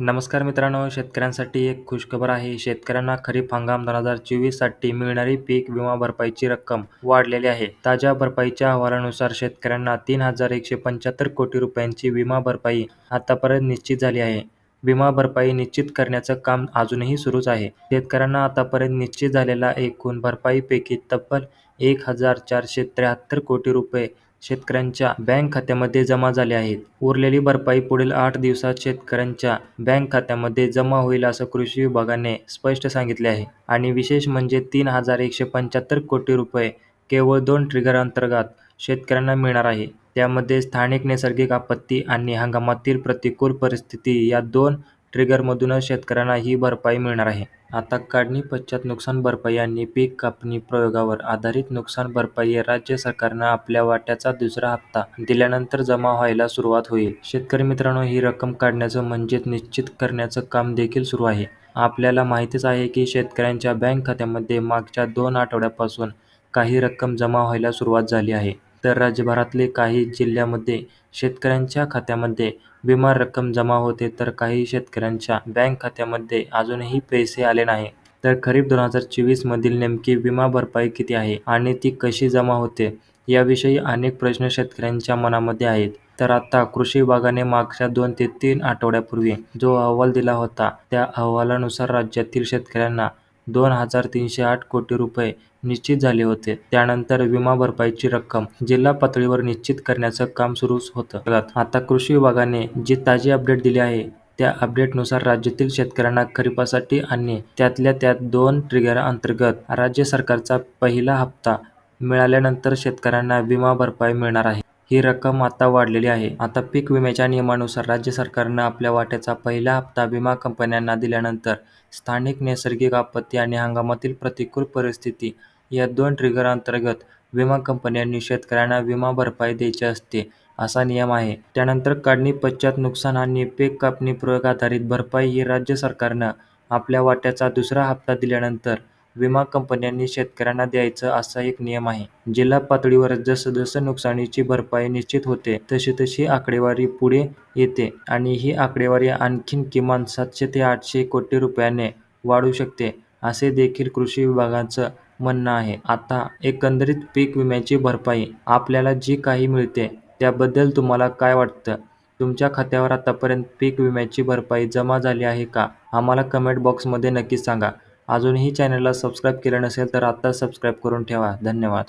नमस्कार मित्रांनो शेतकऱ्यांसाठी एक खुशखबर आहे. शेतकऱ्यांना खरीप हंगाम दोन हजार चोवीससाठी मिळणारी पीक विमा भरपाईची रक्कम वाढलेली आहे. ताज्या भरपाईच्या अहवालानुसार शेतकऱ्यांना तीन हजार एकशे पंच्याहत्तर कोटी रुपयांची विमा भरपाई आतापर्यंत निश्चित झाली आहे. विमा भरपाई निश्चित करण्याचं काम अजूनही सुरूच आहे. शेतकऱ्यांना आतापर्यंत निश्चित झालेला एकूण भरपाईपैकी तब्बल एक हजार चारशे त्र्याहत्तर कोटी रुपये शेतकऱ्यांच्या बँक खात्यामध्ये जमा झाले आहेत. उरलेली भरपाई पुढील आठ दिवसात शेतकऱ्यांच्या बँक खात्यामध्ये जमा होईल असं कृषी विभागाने स्पष्ट सांगितले आहे. आणि विशेष म्हणजे तीन हजार एकशे पंच्याहत्तर कोटी रुपये केवळ दोन ट्रिगर अंतर्गत शेतकऱ्यांना मिळणार आहे. त्यामध्ये स्थानिक नैसर्गिक आपत्ती आणि हंगामातील प्रतिकूल परिस्थिती या दोन ट्रिगरमधूनच शेतकऱ्यांना ही भरपाई मिळणार आहे. आता काढणी पश्चात नुकसान भरपाई आणि पीक कापणी प्रयोगावर आधारित नुकसान भरपाई राज्य सरकारनं आपल्या वाट्याचा दुसरा हप्ता दिल्यानंतर जमा व्हायला सुरुवात होईल. शेतकरी मित्रांनो ही रक्कम काढण्याचं म्हणजेच निश्चित करण्याचं काम देखील सुरू आहे. आपल्याला माहितीच आहे की शेतकऱ्यांच्या बँक खात्यामध्ये मागच्या दोन आठवड्यापासून काही रक्कम जमा व्हायला सुरुवात झाली आहे. तर राज्यभरातले काही जिल्ह्यामध्ये शेतकऱ्यांच्या खात्यामध्ये विमा रक्कम जमा होते तर काही शेतकऱ्यांच्या बँक खात्यामध्ये अजूनही पैसे आले नाही. तर खरीप दोन हजार चोवीस मधील नेमकी विमा भरपाई किती आहे आणि ती कशी जमा होते याविषयी अनेक प्रश्न शेतकऱ्यांच्या मनामध्ये आहेत. तर आता कृषी विभागाने मागच्या दोन ते तीन आठवड्यापूर्वी जो अहवाल दिला होता त्या अहवालानुसार राज्यातील शेतकऱ्यांना दोन हजार तीनशे आठ कोटी रुपये निश्चित झाले होते. त्यानंतर विमा भरपाईची रक्कम जिल्हा पातळीवर निश्चित करण्याचं काम सुरू होतं. आता कृषी विभागाने जी ताजी अपडेट दिली आहे त्या अपडेटनुसार राज्यातील शेतकऱ्यांना खरीपासाठी आणि त्यातल्या त्यात दोन ट्रिगर अंतर्गत राज्य सरकारचा पहिला हप्ता मिळाल्यानंतर शेतकऱ्यांना विमा भरपाई मिळणार आहे. ही रक्कम आता वाढलेली आहे. आता पीक विम्याच्या नियमानुसार राज्य सरकारनं आपल्या वाट्याचा पहिला हप्ता विमा कंपन्यांना दिल्यानंतर स्थानिक नैसर्गिक आपत्ती आणि हंगामातील प्रतिकूल परिस्थिती या दोन ट्रिगर अंतर्गत विमा कंपन्यांनी शेतकऱ्यांना विमा भरपाई द्यायची असते असा नियम आहे. त्यानंतर काढणी पश्चात नुकसान आणि पीक कापणी प्रयोग आधारित भरपाई ही राज्य सरकारनं आपल्या वाट्याचा दुसरा हप्ता दिल्यानंतर विमा कंपन्यांनी शेतकऱ्यांना द्यायचं असा एक नियम आहे. जिल्हा पातळीवर जसं जसं नुकसानीची भरपाई निश्चित होते तशी तशी आकडेवारी पुढे येते आणि ही आकडेवारी आणखीन किमान सातशे ते आठशे कोटी रुपयाने वाढू शकते असे देखील कृषी विभागाचं म्हणणं आहे. आता एकंदरीत पीक विम्याची भरपाई आपल्याला जी काही मिळते त्याबद्दल तुम्हाला काय वाटतं? तुमच्या खात्यावर आतापर्यंत पीक विम्याची भरपाई जमा झाली आहे का? आम्हाला कमेंट बॉक्समध्ये नक्कीच सांगा. अजूनही चॅनलला सबस्क्राईब केलं नसेल तर आत्ताच सबस्क्राईब करून ठेवा. धन्यवाद.